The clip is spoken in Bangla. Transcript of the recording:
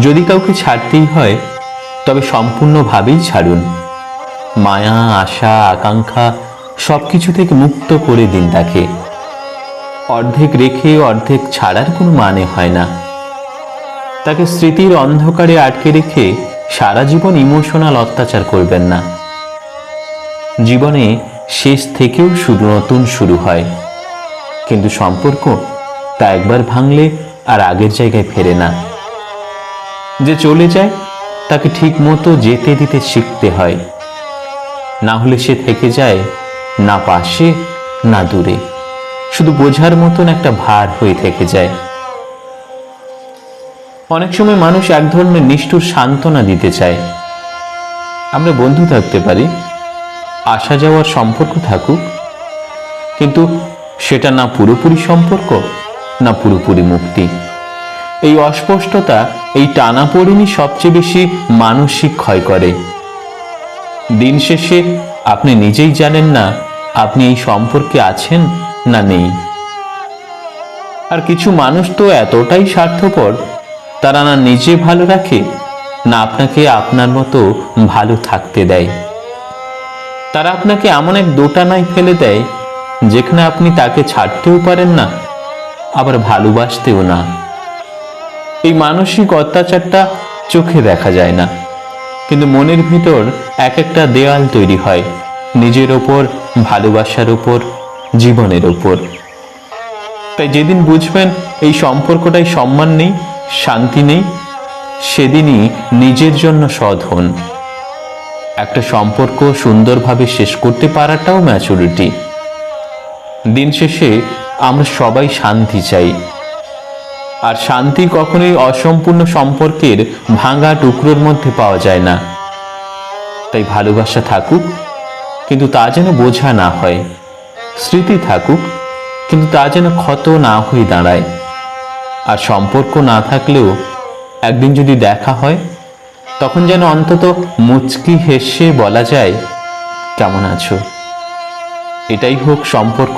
যদি কাউকে ছাড়তেই হয়, তবে সম্পূর্ণভাবেই ছাড়ুন। মায়া, আশা, আকাঙ্ক্ষা সব কিছু থেকে মুক্ত করে দিন তাকে। অর্ধেক রেখে অর্ধেক ছাড়ার কোনো মানে হয় না। তাকে স্মৃতির অন্ধকারে আটকে রেখে সারা জীবন ইমোশনাল অত্যাচার করবেন না। জীবনে শেষ থেকেও শুধু নতুন শুরু হয়। কিন্তু সম্পর্ক তা একবার ভাঙলে আর আগের জায়গায় ফেরে না। যে চলে যায়, তাকে ঠিক মতো যেতে দিতে শিখতে হয়। না হলে সে থেকে যায় না পাশে, না দূরে। শুধু বোঝার মতন একটা ভার হয়ে থেকে যায়। অনেক সময় মানুষ এক ধরনের নিষ্ঠুর সান্ত্বনা দিতে চায়। আমরা বন্ধু থাকতে পারি, আসা যাওয়ার সম্পর্ক থাকুক, কিন্তু সেটা না পুরোপুরি সম্পর্ক, না পুরোপুরি মুক্তি। এই অস্পষ্টতা এই টানাপোড়েনই সবচেয়ে বেশি মানসিক ক্ষয় করে। দিন শেষে আপনি নিজেই জানেন না আপনি এই সম্পর্কে আছেন না নেই। আর কিছু মানুষ তো এতটাই স্বার্থপর, তারা না নিজে ভালো রাখে, না আপনাকে আপনার মতো ভালো থাকতে দেয়। তারা আপনাকে এমন এক দোটানায় ফেলে দেয়, যেখানে আপনি তাকে ছাড়তেও পারেন না, আবার ভালোবাসতেও না। এই মানসিক অত্যাচারটা চোখে দেখা যায় না। কিন্তু মনের ভিতর এক একটা দেয়াল তৈরি হয়, নিজের ওপর, ভালোবাসার ওপর, জীবনের ওপর। তাই যেদিন বুঝবেন এই সম্পর্কটাই সম্মান নেই, শান্তি নেই, সেদিনই নিজের জন্য সৎ হন। একটা সম্পর্ক সুন্দরভাবে শেষ করতে পারাটাও ম্যাচুরিটি দিন শেষে আমরা সবাই শান্তি চাই। আর শান্তি কখনোই অসম্পূর্ণ সম্পর্কের ভাঙা টুকরোর মধ্যে পাওয়া যায় না। তাই ভালোবাসা থাকুক, কিন্তু তা যেন বোঝা না হয়। স্মৃতি থাকুক, কিন্তু তা যেন ক্ষত না হয়ে দাঁড়ায়। আর সম্পর্ক না থাকলেও একদিন যদি দেখা হয়, তখন যেন অন্তত মুচকি হেসে বলা যায়, কেমন আছো? এটাই হোক সম্পর্ক